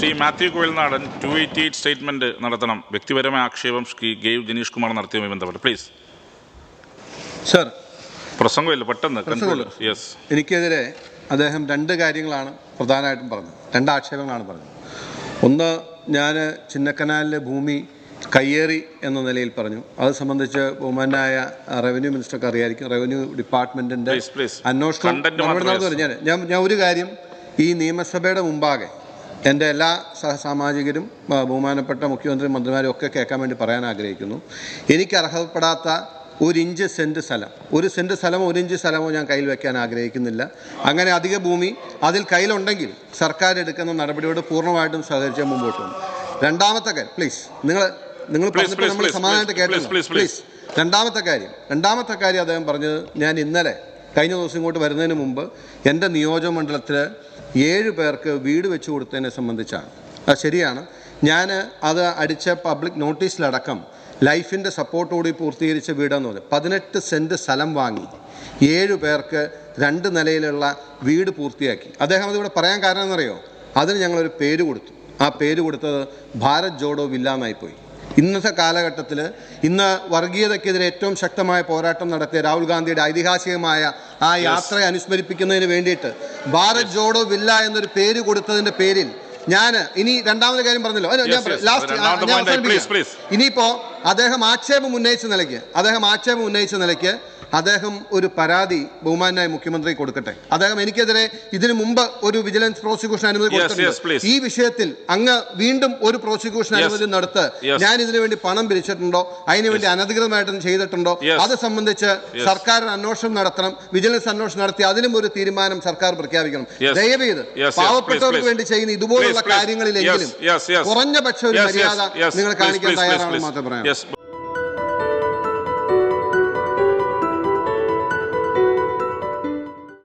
Shri Mathew Kuzhalnadan two eighty eight statement നടത്തണം. വ്യക്തിപരമായ ആക്ഷേപം ശ്രീ ഗേവ് ജനീഷ് കുമാർ നടത്തിയതുമായി ബന്ധപ്പെട്ട്. പ്ലീസ് സർ പ്രസംഗമില്ല പെട്ടെന്ന് യെസ് എനിക്കെതിരെ അദ്ദേഹം രണ്ട് കാര്യങ്ങളാണ് പ്രധാനമായിട്ടും പറഞ്ഞത്. രണ്ട് ആക്ഷേപങ്ങളാണ് പറഞ്ഞത്. ഒന്ന് ഞാൻ ചിന്നക്കനാലിലെ ഭൂമി കയ്യേറി എന്ന നിലയിൽ പറഞ്ഞു. അത് സംബന്ധിച്ച് ബഹുമാനായ റവന്യൂ മിനിസ്റ്റർക്ക് അറിയായിരിക്കും. റവന്യൂ ഡിപ്പാർട്ട്മെന്റിന്റെ. അന്വേഷണം ഞാൻ ഞാൻ ഒരു കാര്യം ഈ നിയമസഭയുടെ മുമ്പാകെ എന്റെ എല്ലാ സഹസാമാജികരും ബഹുമാനപ്പെട്ട മുഖ്യമന്ത്രി മന്ത്രിമാരും ഒക്കെ കേൾക്കാൻ വേണ്ടി പറയാൻ ആഗ്രഹിക്കുന്നു. എനിക്ക് അർഹതപ്പെടാത്ത ഒരു ഇഞ്ച് സെന്റ് സ്ഥലം. ഒരു സെന്റ് സ്ഥലമോ ഒരു ഇഞ്ച് സ്ഥലമോ ഞാൻ കയ്യിൽ വയ്ക്കാൻ ആഗ്രഹിക്കുന്നില്ല. അങ്ങനെ അധിക ഭൂമി അതിൽ കയ്യിലുണ്ടെങ്കിൽ സർക്കാർ എടുക്കുന്ന നടപടിയോട് പൂർണമായിട്ടും സഹകരിച്ച് മുമ്പോട്ട് പോകും രണ്ടാമത്തെ കാര്യം പ്ലീസ് നിങ്ങൾ നിങ്ങൾ നമ്മൾ സമാധാനമായിട്ട് please, കേട്ടല്ലോ. പ്ലീസ് രണ്ടാമത്തെ കാര്യം രണ്ടാമത്തെ കാര്യം അദ്ദേഹം പറഞ്ഞത് ഞാൻ ഇന്നലെ കഴിഞ്ഞ ദിവസം ഇങ്ങോട്ട് വരുന്നതിന് മുമ്പ് എന്റെ നിയോജക മണ്ഡലത്തിൽ ഏഴ് പേർക്ക് വീട് വെച്ച് കൊടുത്തതിനെ സംബന്ധിച്ചാണ്. അത് ശരിയാണ്. ഞാൻ അത് അടിച്ച പബ്ലിക് നോട്ടീസിലടക്കം ലൈഫിന്റെ സപ്പോർട്ടോടി പൂർത്തീകരിച്ച വീടെന്ന് പറഞ്ഞു. പതിനെട്ട് സെന്റ് സ്ഥലം വാങ്ങി. ഏഴ് പേർക്ക് രണ്ട് നിലയിലുള്ള വീട് പൂർത്തിയാക്കി. അദ്ദേഹം അതിവിടെ പറയാൻ കാരണം എന്നറിയോ അതിന് ഞങ്ങളൊരു പേര് കൊടുത്തു. ആ പേര് കൊടുത്തത് ഭാരത് ജോഡോ വില്ല എന്നായിപ്പോയി ഇന്നത്തെ കാലഘട്ടത്തിൽ ഇന്ന് വർഗീയതയ്ക്കെതിരെ ഏറ്റവും ശക്തമായ പോരാട്ടം നടത്തിയ രാഹുൽ ഗാന്ധിയുടെ ഐതിഹാസികമായ ആ യാത്രയെ അനുസ്മരിപ്പിക്കുന്നതിന് വേണ്ടിയിട്ട് ഭാരത് ജോഡോ വില്ല എന്നൊരു പേര് കൊടുത്തതിന്റെ പേരിൽ ഞാൻ ഇനി രണ്ടാമത്തെ കാര്യം പറഞ്ഞല്ലോ. ലാസ്റ്റ്. ഇനിയിപ്പോ അദ്ദേഹം ആക്ഷേപം ഉന്നയിച്ച നിലയ്ക്ക് അദ്ദേഹം ആക്ഷേപം ഉന്നയിച്ച നിലയ്ക്ക് അദ്ദേഹം ഒരു പരാതി ബഹുമാനായ മുഖ്യമന്ത്രി കൊടുക്കട്ടെ. അദ്ദേഹം എനിക്കെതിരെ ഇതിനു മുമ്പ് ഒരു വിജിലൻസ് പ്രോസിക്യൂഷൻ അനുമതി കൊടുത്തിട്ടുണ്ട്. ഈ വിഷയത്തിൽ അങ്ങ് വീണ്ടും ഒരു പ്രോസിക്യൂഷൻ. അനുമതി നടത്ത്. ഞാൻ ഇതിനുവേണ്ടി പണം പിരിച്ചിട്ടുണ്ടോ? അതിനുവേണ്ടി അനധികൃതമായിട്ട് ചെയ്തിട്ടുണ്ടോ. അത് സംബന്ധിച്ച് സർക്കാർ അന്വേഷണം നടത്തണം. വിജിലൻസ് അന്വേഷണം നടത്തി അതിനും ഒരു തീരുമാനം സർക്കാർ പ്രഖ്യാപിക്കണം. Yes, പാവപ്പെട്ടവർക്ക്. വേണ്ടി ചെയ്യുന്ന ഇതുപോലുള്ള. കാര്യങ്ങളിലെങ്കിലും. കുറഞ്ഞ പക്ഷ ഒരു മര്യാദ നിങ്ങൾ കാണിക്കാൻ തയ്യാറാണെന്ന് മാത്രം പറയാം.